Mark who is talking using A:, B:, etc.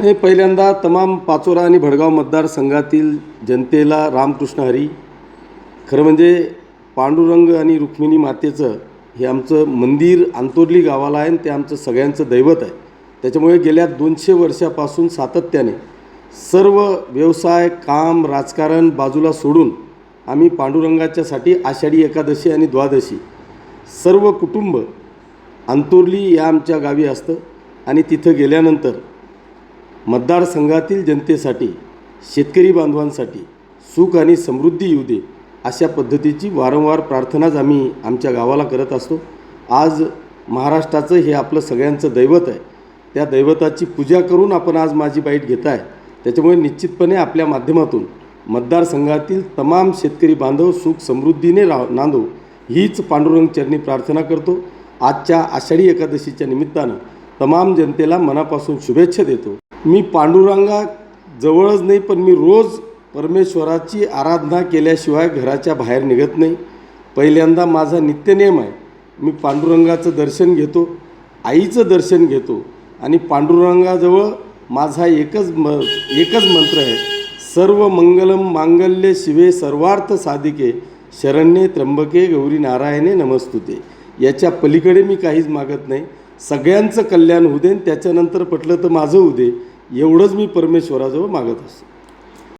A: हे पहिल्यांदा तमाम पाचोरा आणि भडगाव मतदारसंघातील जनतेला रामकृष्ण हरी. खरं म्हणजे पांडुरंग आणि रुक्मिणी मातेचं हे आमचं मंदिर आंतोरली गावाला आहे आणि ते आमचं सगळ्यांचं दैवत आहे. त्याच्यामुळे गेल्या दोनशे वर्षापासून सातत्याने सर्व व्यवसाय काम राजकारण बाजूला सोडून आम्ही पांडुरंगाच्यासाठी आषाढी एकादशी आणि द्वादशी सर्व कुटुंब अंतोर्ली या आमच्या गावी असतं. आणि तिथं गेल्यानंतर मतदारसंघातील जनतेसाठी शेतकरी बांधवांसाठी सुख आणि समृद्धी येऊ दे अशा पद्धतीची वारंवार प्रार्थनाच आम्ही आमच्या गावाला करत असतो. आज महाराष्ट्राचं हे आपलं सगळ्यांचं दैवत आहे. त्या दैवताची पूजा करून आपण आज माझी बाईट घेत आहे. त्याच्यामुळे निश्चितपणे आपल्या माध्यमातून मतदारसंघातील तमाम शेतकरी बांधव सुख समृद्धीने रा नांदो. हीच पांडुरंग चरणी प्रार्थना करतो. आजच्या आषाढी एकादशीच्या निमित्तानं तमाम जनतेला मनापासून शुभेच्छा देतो. मी पांडुरंगा जवळच नाही पण मी रोज परमेश्वराची आराधना केल्याशिवाय घराच्या बाहेर निघत नाही. पहिल्यांदा माझा नित्यनेम आहे मी पांडुरंगाचं दर्शन घेतो आईचं दर्शन घेतो आणि पांडुरंगाजवळ माझा एकच म एकच मंत्र आहे सर्व मंगलम मांगल्य शिवे सर्वार्थ साधिके शरण्ये त्र्यंबके गौरी नारायणे नमस्तुते. याच्या पलीकडे मी काहीच मागत नाही. सगळ्यांचं कल्याण होऊ दे आणि त्याच्यानंतर पटलं तर माझं होऊ दे. एवढंच मी परमेश्वराजवळ मागत असतो.